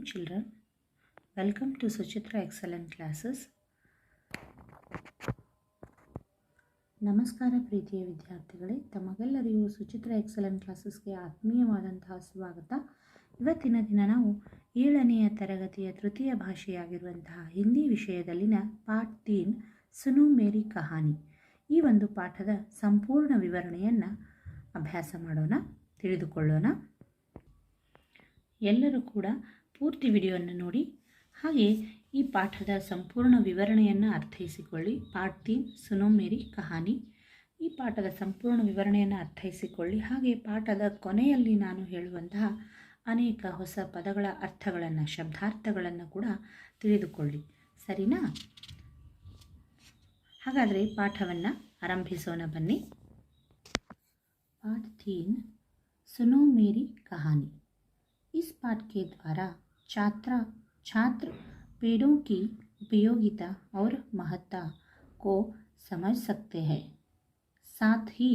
Welcome to Suchitra Excellent. ನಮಸ್ಕಾರ ಪ್ರೀತಿಯ ವಿದ್ಯಾರ್ಥಿಗಳೇ, ತಮಗೆಲ್ಲರಿಗೂ ಸುಚಿತ್ರ ಎಕ್ಸಲೆಂಟ್ ಕ್ಲಾಸಸ್ಗೆ ಆತ್ಮೀಯವಾದಂತಹ ಸ್ವಾಗತ. ಇವತ್ತಿನ ದಿನ ನಾವು ಏಳನೆಯ ತರಗತಿಯ ತೃತೀಯ ಭಾಷೆಯಾಗಿರುವಂತಹ ಹಿಂದಿ ವಿಷಯದಲ್ಲಿನ ಪಾಠ ತೀನ್, ಸುನು ಮೇರಿ ಕಹಾನಿ. ಈ ಒಂದು ಪಾಠದ ಸಂಪೂರ್ಣ ವಿವರಣೆಯನ್ನು ಅಭ್ಯಾಸ ಮಾಡೋಣ, ತಿಳಿದುಕೊಳ್ಳೋಣ. ಎಲ್ಲರೂ ಕೂಡ ಪೂರ್ತಿ ವಿಡಿಯೋವನ್ನು ನೋಡಿ. ಹಾಗೆ ಈ ಪಾಠದ ಸಂಪೂರ್ಣ ವಿವರಣೆಯನ್ನು ಅರ್ಥೈಸಿಕೊಳ್ಳಿ. ಪಾಠಿ ಸುನೋ ಮೇರಿ ಕಹಾನಿ. ಈ ಪಾಠದ ಸಂಪೂರ್ಣ ವಿವರಣೆಯನ್ನು ಅರ್ಥೈಸಿಕೊಳ್ಳಿ. ಹಾಗೆ ಪಾಠದ ಕೊನೆಯಲ್ಲಿ ನಾನು ಹೇಳುವಂತಹ ಅನೇಕ ಹೊಸ ಪದಗಳ ಅರ್ಥಗಳನ್ನು, ಶಬ್ದಾರ್ಥಗಳನ್ನು ಕೂಡ ತಿಳಿದುಕೊಳ್ಳಿ. ಸರಿನಾ? ಹಾಗಾದರೆ ಪಾಠವನ್ನು ಆರಂಭಿಸೋಣ ಬನ್ನಿ. ಪಾಠ ತೀನ್ ಸುನೋ ಮೇರಿ ಕಹಾನಿ. ಇಸ್ ಪಾಠ ಕೆ ದ್ವಾರಾ छात्रा छात्र पेड़ों की उपयोगिता और महत्ता को समझ सकते हैं साथ ही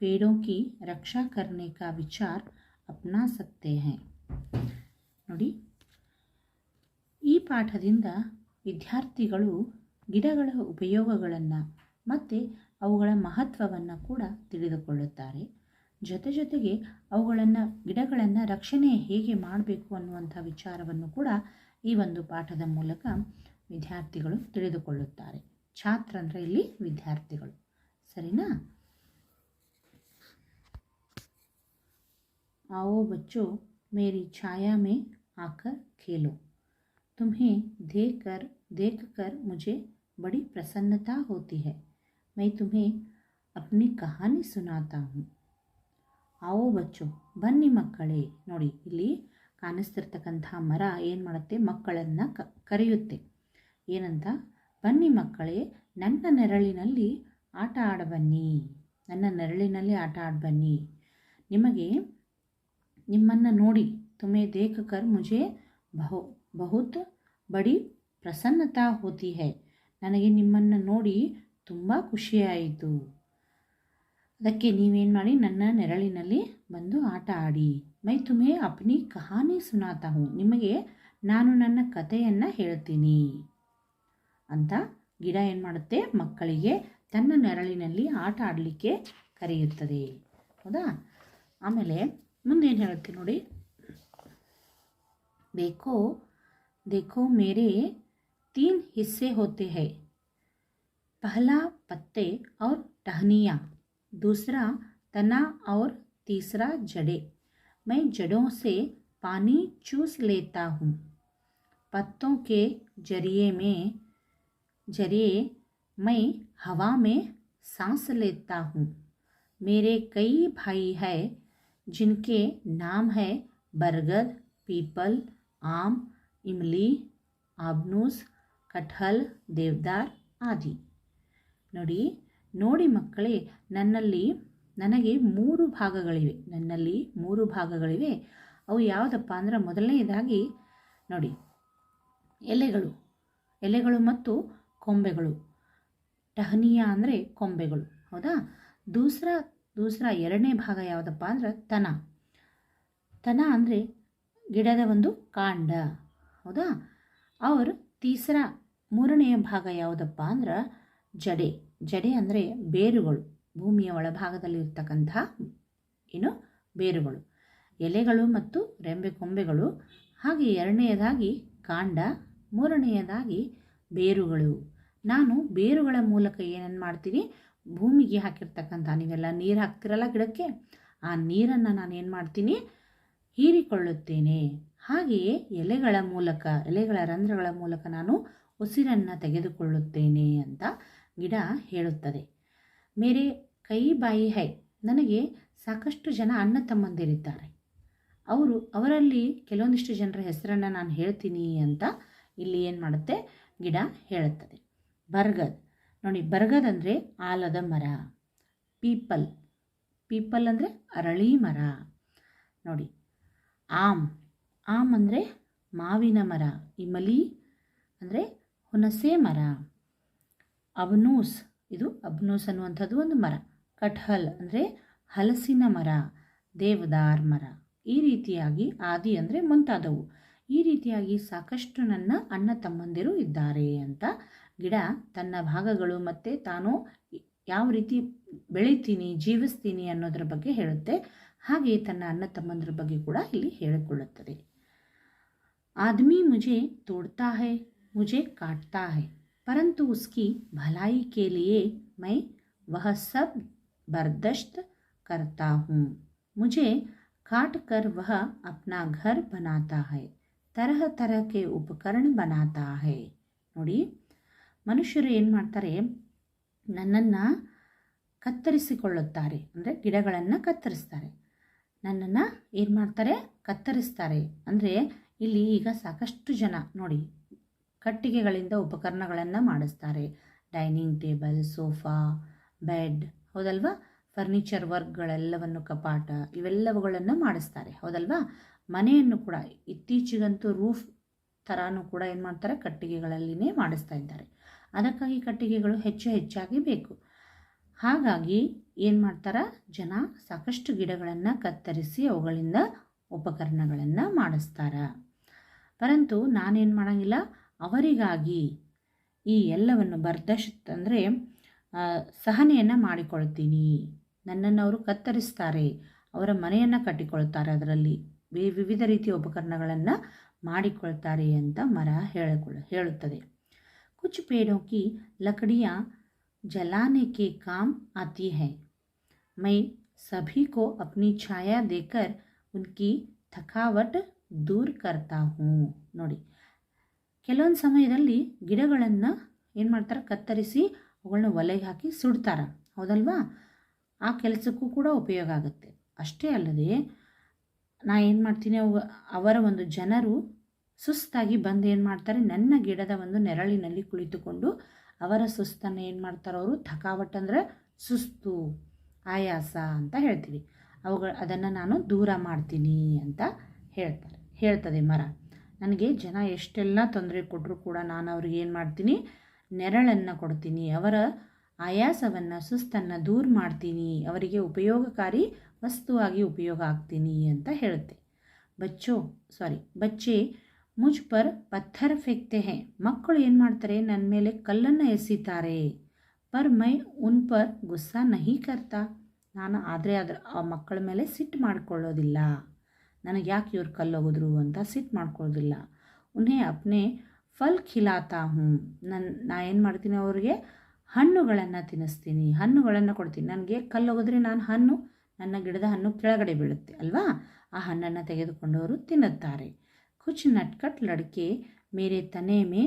पेड़ों की रक्षा करने का विचार अपना सकते हैं ನೋಡಿ ಈ ಪಾಠದಿಂದ ವಿದ್ಯಾರ್ಥಿಗಳು ಗಿಡಗಳ ಉಪಯೋಗಗಳನ್ನು ಮತ್ತು ಅವುಗಳ ಮಹತ್ವವನ್ನು ಕೂಡ ತಿಳಿದುಕೊಳ್ಳುತ್ತಾರೆ ಜೊತೆ ಜೊತೆಗೆ ಅವುಗಳನ್ನು ಗಿಡಗಳನ್ನು ರಕ್ಷಣೆ ಹೇಗೆ ಮಾಡಬೇಕು ಅನ್ನುವಂಥ ವಿಚಾರವನ್ನು ಕೂಡ ಈ ಒಂದು ಪಾಠದ ಮೂಲಕ ವಿದ್ಯಾರ್ಥಿಗಳು ತಿಳಿದುಕೊಳ್ಳುತ್ತಾರೆ ಛಾತ್ರ ಅಂದರೆ ಇಲ್ಲಿ ವಿದ್ಯಾರ್ಥಿಗಳು ಸರಿನಾ आओ बच्चों मेरी छाया में आकर खेलो तुम्हें देख कर देख कर मुझे बड़ी प्रसन्नता होती है मैं तुम्हें अपनी कहानी सुनाता हूँ ಆವೋ ಬಚ್ಚು. ಬನ್ನಿ ಮಕ್ಕಳೇ. ನೋಡಿ, ಇಲ್ಲಿ ಕಾಣಿಸ್ತಿರ್ತಕ್ಕಂಥ ಮರ ಏನು ಮಾಡುತ್ತೆ? ಮಕ್ಕಳನ್ನು ಕರೆಯುತ್ತೆ. ಏನಂತ? ಬನ್ನಿ ಮಕ್ಕಳೇ, ನನ್ನ ನೆರಳಿನಲ್ಲಿ ಆಟ ಆಡಬನ್ನಿ. ನನ್ನ ನೆರಳಿನಲ್ಲಿ ಆಟ ಆಡಬನ್ನಿ. ನಿಮಗೆ ನಿಮ್ಮನ್ನು ನೋಡಿ ತುಮೆ ದೇಖ ಕರ್ ಮುಜೆ ಬಹು, ಬಹುತ್ ಬಡಿ ಪ್ರಸನ್ನತಾ ಹೋತಿ ಹೈ. ನನಗೆ ನಿಮ್ಮನ್ನು ನೋಡಿ ತುಂಬ ಖುಷಿಯಾಯಿತು. ಅದಕ್ಕೆ ನೀವೇನು ಮಾಡಿ, ನನ್ನ ನೆರಳಿನಲ್ಲಿ ಬಂದು ಆಟ ಆಡಿ. ಮೈ ತುಮೆ ಅಪ್ನಿ ಕಹಾನಿ ಸುನಾತಾ ಹೂ ನಿಮಗೆ ನಾನು ನನ್ನ ಕಥೆಯನ್ನು ಹೇಳ್ತೀನಿ. ಅಂತ ಗಿಡ ಏನು ಮಾಡುತ್ತೆ? ಮಕ್ಕಳಿಗೆ ತನ್ನ ನೆರಳಿನಲ್ಲಿ ಆಟ ಆಡಲಿಕ್ಕೆ ಕರೆಯುತ್ತದೆ. ಹೌದಾ? ಆಮೇಲೆ ಮುಂದೇನು ಹೇಳುತ್ತೆ ನೋಡಿ. ದೇಖೋ ದೇಖೋ ಮೇರೆ ತೀನ್ ಹಿಸ್ಸೆ ಹೋತೆ ಹೈ. ಪಹಲಾ ಪತ್ತೆ ಔರ್ ಟಹನಿಯಾ. दूसरा तना और तीसरा जड़े। मैं जड़ों से पानी चूस लेता हूँ। पत्तों के ज़रिए में, ज़रिए मैं हवा में सांस लेता हूँ। मेरे कई भाई हैं, जिनके नाम है बरगद, पीपल, आम, इमली, आबनूस, कटहल, देवदार आदि। ನೋಡಿ ನೋಡಿ ಮಕ್ಕಳೇ, ನನ್ನಲ್ಲಿ ನನಗೆ ಮೂರು ಭಾಗಗಳಿವೆ. ನನ್ನಲ್ಲಿ ಮೂರು ಭಾಗಗಳಿವೆ. ಅವು ಯಾವುದಪ್ಪ ಅಂದ್ರೆ ಮೊದಲನೆಯದಾಗಿ ನೋಡಿ, ಎಲೆಗಳು. ಎಲೆಗಳು ಮತ್ತು ಕೊಂಬೆಗಳು. ಟಹನಿಯ ಅಂದರೆ ಕೊಂಬೆಗಳು. ಹೌದಾ? ದೂಸರ ದೂಸರ ಎರಡನೇ ಭಾಗ ಯಾವುದಪ್ಪ ಅಂದ್ರೆ ತನ. ತನ ಅಂದರೆ ಗಿಡದ ಒಂದು ಕಾಂಡ. ಹೌದಾ? ಅವರು ತೀಸರ ಮೂರನೆಯ ಭಾಗ ಯಾವುದಪ್ಪ ಅಂದ್ರೆ ಜಡೆ. ಜಡೆ ಅಂದರೆ ಬೇರುಗಳು, ಭೂಮಿಯ ಒಳಭಾಗದಲ್ಲಿರ್ತಕ್ಕಂಥ ಏನು? ಬೇರುಗಳು. ಎಲೆಗಳು ಮತ್ತು ರೆಂಬೆ ಕೊಂಬೆಗಳು. ಹಾಗೆ ಎರಡನೆಯದಾಗಿ ಕಾಂಡ, ಮೂರನೆಯದಾಗಿ ಬೇರುಗಳು. ನಾನು ಬೇರುಗಳ ಮೂಲಕ ಏನನ್ನು ಮಾಡ್ತೀನಿ? ಭೂಮಿಗೆ ಹಾಕಿರ್ತಕ್ಕಂಥ, ನೀವೆಲ್ಲ ನೀರು ಹಾಕ್ತಿರಲ್ಲ ಗಿಡಕ್ಕೆ? ಆ ನೀರನ್ನು ನಾನು ಏನು ಮಾಡ್ತೀನಿ? ಹೀರಿಕೊಳ್ಳುತ್ತೇನೆ. ಹಾಗೆಯೇ ಎಲೆಗಳ ಮೂಲಕ, ಎಲೆಗಳ ರಂಧ್ರಗಳ ಮೂಲಕ ನಾನು ಉಸಿರನ್ನು ತೆಗೆದುಕೊಳ್ಳುತ್ತೇನೆ ಅಂತ ಗಿಡ ಹೇಳುತ್ತದೆ. ಮೇರೆ ಕೈ ಬಾಯಿ ಹೈ, ನನಗೆ ಸಾಕಷ್ಟು ಜನ ಅಣ್ಣ ತಮ್ಮಂದಿರಿದ್ದಾರೆ. ಅವರು ಅವರಲ್ಲಿ ಕೆಲವೊಂದಿಷ್ಟು ಜನರ ಹೆಸರನ್ನು ನಾನು ಹೇಳ್ತೀನಿ ಅಂತ ಇಲ್ಲಿ ಏನು ಮಾಡುತ್ತೆ? ಗಿಡ ಹೇಳುತ್ತದೆ. ಬರ್ಗದ್. ನೋಡಿ, ಬರ್ಗದ್ ಅಂದರೆ ಆಲದ ಮರ. ಪೀಪಲ್. ಪೀಪಲ್ ಅಂದರೆ ಅರಳಿ ಮರ. ನೋಡಿ, ಆಮ್. ಆಮ್ ಅಂದರೆ ಮಾವಿನ ಮರ. ಇಮಲಿ ಅಂದರೆ ಹುಣಸೆ ಮರ. ಅಬ್ನೂಸ್. ಇದು ಅಬ್ನೂಸ್ ಅನ್ನುವಂಥದ್ದು ಒಂದು ಮರ. ಕಟ್ಹಲ್ ಅಂದರೆ ಹಲಸಿನ ಮರ, ದೇವದಾರ್ ಮರ. ಈ ರೀತಿಯಾಗಿ ಆದಿ ಅಂದರೆ ಮುಂತಾದವು. ಈ ರೀತಿಯಾಗಿ ಸಾಕಷ್ಟು ನನ್ನ ಅಣ್ಣ ತಮ್ಮಂದಿರು ಇದ್ದಾರೆ ಅಂತ ಗಿಡ ತನ್ನ ಭಾಗಗಳು ಮತ್ತು ತಾನು ಯಾವ ರೀತಿ ಬೆಳಿತೀನಿ, ಜೀವಿಸ್ತೀನಿ ಅನ್ನೋದ್ರ ಬಗ್ಗೆ ಹೇಳುತ್ತೆ. ಹಾಗೆ ತನ್ನ ಅಣ್ಣ ತಮ್ಮಂದ್ರ ಬಗ್ಗೆ ಕೂಡ ಇಲ್ಲಿ ಹೇಳಿಕೊಳ್ಳುತ್ತದೆ. ಆದಮಿ ಮುಜೆ ತೋಡ್ತಾ ಹೇ, ಮುಜೆ ಕಾಟ್ತಾ ಹೇ. परंतु उसकी भलाई के लिए मैं वह सब बर्दाश्त करता हूँ मुझे काट कर वह अपना घर बनाता है तरह तरह के उपकरण बनाता है ನೋಡಿ ಮನುಷ್ಯರು ಏನು ಮಾಡ್ತಾರೆ ನನ್ನನ್ನು ಕತ್ತರಿಸಿಕೊಳ್ಳುತ್ತಾರೆ ಅಂದರೆ ಗಿಡಗಳನ್ನು ಕತ್ತರಿಸ್ತಾರೆ ನನ್ನನ್ನು ಏನು ಮಾಡ್ತಾರೆ ಕತ್ತರಿಸ್ತಾರೆ ಅಂದರೆ ಇಲ್ಲಿ ಈಗ ಸಾಕಷ್ಟು ಜನ ನೋಡಿ ಕಟ್ಟಿಗೆಗಳಿಂದ ಉಪಕರಣಗಳನ್ನು ಮಾಡಿಸ್ತಾರೆ. ಡೈನಿಂಗ್ ಟೇಬಲ್, ಸೋಫಾ, ಬೆಡ್, ಹೌದಲ್ವಾ? ಫರ್ನಿಚರ್ ವರ್ಕ್ಗಳೆಲ್ಲವನ್ನು ಕಪಾಟ, ಇವೆಲ್ಲವುಗಳನ್ನು ಮಾಡಿಸ್ತಾರೆ. ಹೌದಲ್ವಾ? ಮನೆಯನ್ನು ಕೂಡ, ಇತ್ತೀಚೆಗಂತೂ ರೂಫ್ ಥರನೂ ಕೂಡ ಏನು ಮಾಡ್ತಾರೆ? ಕಟ್ಟಿಗೆಗಳಲ್ಲಿನೇ ಮಾಡಿಸ್ತಾ ಇದ್ದಾರೆ. ಅದಕ್ಕಾಗಿ ಕಟ್ಟಿಗೆಗಳು ಹೆಚ್ಚು ಹೆಚ್ಚಾಗಿ ಬೇಕು. ಹಾಗಾಗಿ ಏನು ಮಾಡ್ತಾರೆ? ಜನ ಸಾಕಷ್ಟು ಗಿಡಗಳನ್ನು ಕತ್ತರಿಸಿ ಅವುಗಳಿಂದ ಉಪಕರಣಗಳನ್ನು ಮಾಡಿಸ್ತಾರೆ? ಪರಂತು ನಾನೇನು ಮಾಡೋಂಗಿಲ್ಲ. ಅವರಿಗಾಗಿ ಈ ಎಲ್ಲವನ್ನು ಬರ್ದಶ್ತ್ ಅಂದರೆ ಸಹನೆಯನ್ನು ಮಾಡಿಕೊಳ್ತೀನಿ ನನ್ನನ್ನು ಅವರು ಕತ್ತರಿಸ್ತಾರೆ ಅವರ ಮನೆಯನ್ನು ಕಟ್ಟಿಕೊಳ್ತಾರೆ ಅದರಲ್ಲಿ ವಿ- ವಿವಿಧ ರೀತಿಯ ಉಪಕರಣಗಳನ್ನು ಮಾಡಿಕೊಳ್ತಾರೆ ಅಂತ ಮರ ಹೇಳಿಕೊಳ್ಳ ಹೇಳುತ್ತದೆ ಕುಚ್ ಪೇಡೋं की लकड़ियाँ जलाने के काम आती है मैं सभी को अपनी छाया देकर उनकी ಥಕಾವಟ್ ದೂರ್ ಕರ್ತಾ ಹೂँ ನೋಡಿ ಕೆಲವೊಂದು ಸಮಯದಲ್ಲಿ ಗಿಡಗಳನ್ನು ಏನು ಮಾಡ್ತಾರೆ? ಕತ್ತರಿಸಿ ಅವುಗಳನ್ನ ಒಲೆಗೆ ಹಾಕಿ ಸುಡ್ತಾರೆ. ಹೌದಲ್ವಾ? ಆ ಕೆಲಸಕ್ಕೂ ಕೂಡ ಉಪಯೋಗ ಆಗುತ್ತೆ. ಅಷ್ಟೇ ಅಲ್ಲದೆ ನಾ ಏನು ಮಾಡ್ತೀನಿ? ಅವು, ಅವರ ಒಂದು ಜನರು ಸುಸ್ತಾಗಿ ಬಂದು ಏನು ಮಾಡ್ತಾರೆ? ನನ್ನ ಗಿಡದ ಒಂದು ನೆರಳಿನಲ್ಲಿ ಕುಳಿತುಕೊಂಡು ಅವರ ಸುಸ್ತನ್ನು ಏನು ಮಾಡ್ತಾರೆ ಅವರು? ಥಕಾವಟ್ ಅಂದರೆ ಸುಸ್ತು, ಆಯಾಸ ಅಂತ ಹೇಳ್ತೀವಿ. ಅವುಗಳ, ಅದನ್ನು ನಾನು ದೂರ ಮಾಡ್ತೀನಿ ಅಂತ ಹೇಳ್ತಾರೆ. ಹೇಳ್ತದೆ ಮರ. ನನಗೆ ಜನ ಎಷ್ಟೆಲ್ಲ ತೊಂದರೆ ಕೊಟ್ಟರೂ ಕೂಡ ನಾನು ಅವ್ರಿಗೆ ಏನು ಮಾಡ್ತೀನಿ? ನೆರಳನ್ನು ಕೊಡ್ತೀನಿ. ಅವರ ಆಯಾಸವನ್ನು, ಸುಸ್ತನ್ನು ದೂರ ಮಾಡ್ತೀನಿ. ಅವರಿಗೆ ಉಪಯೋಗಕಾರಿ ವಸ್ತುವಾಗಿ ಉಪಯೋಗ ಆಗ್ತೀನಿ ಅಂತ ಹೇಳುತ್ತೆ. ಬಚ್ಚೋ ಸಾರಿ ಬಚ್ಚೆ ಮುಜ್ ಪರ್ ಪತ್ಥರ್ ಫೆಕ್ತೆ ಹೇ. ಮಕ್ಕಳು ಏನು ಮಾಡ್ತಾರೆ? ನನ್ನ ಮೇಲೆ ಕಲ್ಲನ್ನು ಎಸಿತಾರೆ. ಪರ್ ಮೈ ಉನ್ ಪರ್ ಗುಸ್ಸಾ ನಹಿ ಕರ್ತಾ. ನಾನು ಆದರೆ ಅದ್ರ ಆ ಮಕ್ಕಳ ಮೇಲೆ ಸಿಟ್ಟು ಮಾಡ್ಕೊಳ್ಳೋದಿಲ್ಲ. ನನಗೆ ಯಾಕೆ ಇವ್ರು ಕಲ್ಲೋಗಿದ್ರು ಅಂತ ಸಿಟ್ಟು ಮಾಡ್ಕೊಳ್ಳೋದಿಲ್ಲ ಉನ್ಹೇ ಅಪ್ನೆ, ಫಲ್ ಖಿಲಾತಾ ಹ್ಞೂ ನನ್ನ ನಾ ಏನು ಮಾಡ್ತೀನಿ ಅವ್ರಿಗೆ? ಹಣ್ಣುಗಳನ್ನು ತಿನ್ನಿಸ್ತೀನಿ ಹಣ್ಣುಗಳನ್ನು ಕೊಡ್ತೀನಿ. ನನಗೆ ಕಲ್ಲೋಗಿದ್ರೆ ನಾನು ಹಣ್ಣು, ನನ್ನ ಗಿಡದ ಹಣ್ಣು ಕೆಳಗಡೆ ಬೀಳುತ್ತೆ, ಅಲ್ವಾ? ಆ ಹಣ್ಣನ್ನು ತೆಗೆದುಕೊಂಡು ಅವರು ತಿನ್ನುತ್ತಾರೆ. ಕುಚ್ ನಟ್ಕಟ್ ಲಡ್ಕೆ ಮೇರೆ ತನೆ ಮೇ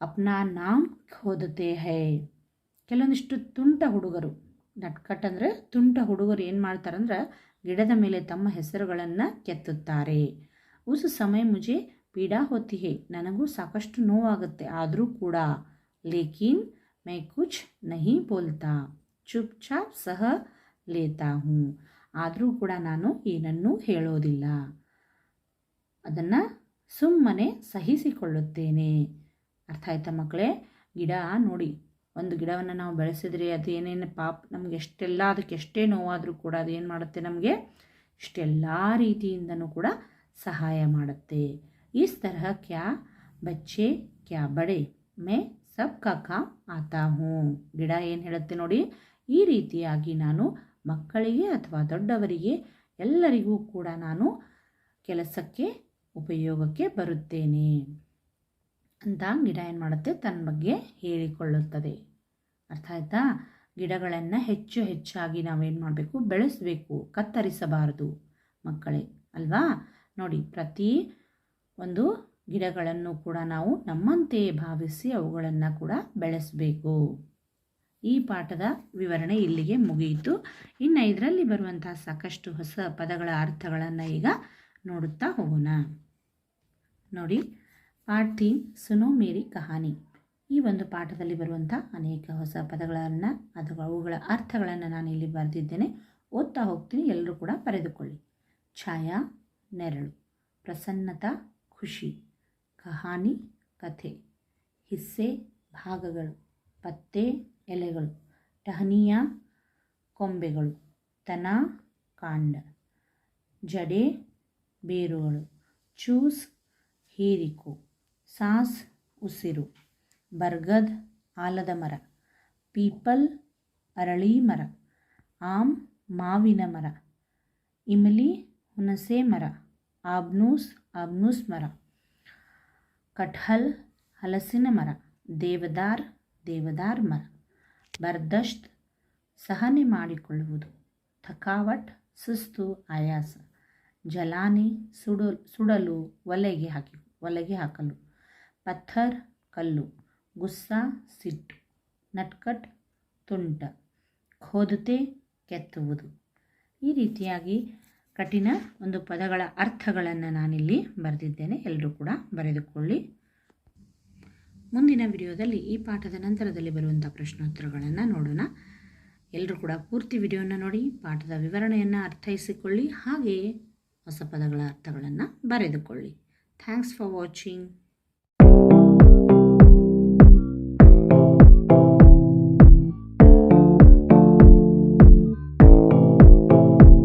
ಅಪ್ನಾ ನಾಮ್ ಹೋದತೆ ಹೇ. ಕೆಲವೊಂದಿಷ್ಟು ತುಂಟ ಹುಡುಗರು. ನಟ್ಕಟ್ ಅಂದರೆ ತುಂಟ ಹುಡುಗರು ಏನು ಮಾಡ್ತಾರಂದ್ರೆ ಗಿಡದ ಮೇಲೆ ತಮ್ಮ ಹೆಸರುಗಳನ್ನು ಕೆತ್ತುತ್ತಾರೆ. ಉಸ್ ಸಮಯ ಮುಜೆ ಪೀಡಾ ಹೊತ್ತಿ ಹೇ ನನಗೂ ಸಾಕಷ್ಟು ನೋವಾಗುತ್ತೆ ಆದರೂ ಕೂಡ. ಲೇಕಿನ್ ಮೈ ಕುಚ್ ನಹಿ ಬೋಲ್ತಾ. ಚುಪ್ ಚಾಪ್ ಸಹ ಲೇತಾ ಹ್ಞೂ ಆದರೂ ಕೂಡ ನಾನು ಏನನ್ನೂ ಹೇಳೋದಿಲ್ಲ. ಅದನ್ನು ಸುಮ್ಮನೆ ಸಹಿಸಿಕೊಳ್ಳುತ್ತೇನೆ. ಅರ್ಥ ಆಯ್ತಾ ಮಕ್ಕಳೇ? ಗಿಡ ನೋಡಿ. ಒಂದು ಗಿಡವನ್ನು ನಾವು ಬೆಳೆಸಿದ್ರೆ ಅದು ಏನೇನು ಪಾಪ ನಮಗೆ ಎಷ್ಟೆಲ್ಲ, ಅದಕ್ಕೆ ಎಷ್ಟೇ ನೋವಾದರೂ ಕೂಡ ಅದು ಏನು ಮಾಡುತ್ತೆ ನಮಗೆ? ಇಷ್ಟೆಲ್ಲ ರೀತಿಯಿಂದನೂ ಕೂಡ ಸಹಾಯ ಮಾಡುತ್ತೆ. ಈ ತರಹ ಕ್ಯಾ ಬಚ್ಚೆ, ಕ್ಯಾ ಬಡೆ, ಮೇ ಸಬ್ ಕಾಕಾ ಆತ ಆತಾ ಹೂँ. ಗಿಡ ಏನು ಹೇಳುತ್ತೆ ನೋಡಿ, ಈ ರೀತಿಯಾಗಿ ನಾನು ಮಕ್ಕಳಿಗೆ ಅಥವಾ ದೊಡ್ಡವರಿಗೆ ಎಲ್ಲರಿಗೂ ಕೂಡ ನಾನು ಕೆಲಸಕ್ಕೆ, ಉಪಯೋಗಕ್ಕೆ ಬರುತ್ತೇನೆ. ಅಂತ ಗಿಡ ಏನು ಮಾಡುತ್ತೆ ತನ್ನ ಬಗ್ಗೆ ಹೇಳಿಕೊಳ್ಳುತ್ತದೆ. ಅರ್ಥ ಆಯ್ತಾ? ಗಿಡಗಳನ್ನು ಹೆಚ್ಚು ಹೆಚ್ಚಾಗಿ ನಾವೇನು ಮಾಡಬೇಕು? ಬೆಳೆಸಬೇಕು. ಕತ್ತರಿಸಬಾರದು ಮಕ್ಕಳೇ, ಅಲ್ವಾ? ನೋಡಿ, ಪ್ರತಿ ಒಂದು ಗಿಡಗಳನ್ನು ಕೂಡ ನಾವು ನಮ್ಮಂತೆಯೇ ಭಾವಿಸಿ ಅವುಗಳನ್ನು ಕೂಡ ಬೆಳೆಸಬೇಕು. ಈ ಪಾಠದ ವಿವರಣೆ ಇಲ್ಲಿಗೆ ಮುಗಿಯಿತು. ಇನ್ನು ಇದರಲ್ಲಿ ಬರುವಂತಹ ಸಾಕಷ್ಟು ಹೊಸ ಪದಗಳ ಅರ್ಥಗಳನ್ನು ಈಗ ನೋಡುತ್ತಾ ಹೋಗೋಣ. ನೋಡಿ, ಪಾರ್ಟ್ ಥೀಮ್ ಸುನೋ ಮೇರಿ ಕಹಾನಿ. ಈ ಒಂದು ಪಾಠದಲ್ಲಿ ಬರುವಂಥ ಅನೇಕ ಹೊಸ ಪದಗಳನ್ನು ಅಥವಾ ಅವುಗಳ ಅರ್ಥಗಳನ್ನು ನಾನು ಇಲ್ಲಿ ಬರೆದಿದ್ದೇನೆ. ಓದ್ತಾ ಹೋಗ್ತೀನಿ, ಎಲ್ಲರೂ ಕೂಡ ಬರೆದುಕೊಳ್ಳಿ. ಛಾಯಾ, ನೆರಳು. ಪ್ರಸನ್ನತಾ, ಖುಷಿ. ಕಹಾನಿ, ಕಥೆ. ಹಿಸ್ಸೆ, ಭಾಗಗಳು. ಪತ್ತೆ, ಎಲೆಗಳು. ಟಹನಿಯ, ಕೊಂಬೆಗಳು. ತನ, ಕಾಂಡ. ಜಡೆ, ಬೇರುಗಳು. ಚೂಸ್, ಹೀರಿಕು. ಸಾಸ್, ಉಸಿರು. ಬರ್ಗದ್ ಆಲದ ಮರ, ಪೀಪಲ್ ಅರಳಿ ಮರ, ಆಮ್ ಮಾವಿನ ಮರ, ಇಮಲಿ ಹುಣಸೆ ಮರ, ಆಬ್ನೂಸ್ ಆಬ್ನೂಸ್ ಮರ, ಕಟ್ಹಲ್ ಹಲಸಿನ ಮರ, ದೇವದಾರ್ ದೇವದಾರ್ ಮರ ಬರ್ದಶ್ತ್ ಸಹನೆ ಮಾಡಿಕೊಳ್ಳುವುದು, ಥಕಾವಟ್ ಸುಸ್ತು ಆಯಾಸ, ಜಲಾನಿ ಸುಡು ಸುಡಲು ಒಲೆಗೆ ಹಾಕಿ ಒಲೆಗೆ ಹಾಕಲು, ಪಥರ್ ಕಲ್ಲು. ಗುಸ್ಸಾ, ಸಿಟ್ಟು, ನಟ್ಕಟ್, ತುಂಟ. ಖೋದತೆ ಕೆತ್ತುವುದು. ಈ ರೀತಿಯಾಗಿ ಕಠಿಣ ಒಂದು ಪದಗಳ ಅರ್ಥಗಳನ್ನು ನಾನಿಲ್ಲಿ ಬರೆದಿದ್ದೇನೆ. ಎಲ್ಲರೂ ಕೂಡ ಬರೆದುಕೊಳ್ಳಿ. ಮುಂದಿನ ವಿಡಿಯೋದಲ್ಲಿ ಈ ಪಾಠದ ನಂತರದಲ್ಲಿ ಬರುವಂಥ ಪ್ರಶ್ನೋತ್ತರಗಳನ್ನು ನೋಡೋಣ. ಎಲ್ಲರೂ ಕೂಡ ಪೂರ್ತಿ ವಿಡಿಯೋನ ನೋಡಿ, ಪಾಠದ ವಿವರಣೆಯನ್ನು ಅರ್ಥೈಸಿಕೊಳ್ಳಿ, ಹಾಗೆಯೇ ಹೊಸ ಪದಗಳ ಅರ್ಥಗಳನ್ನು ಬರೆದುಕೊಳ್ಳಿ. Thanks for watching.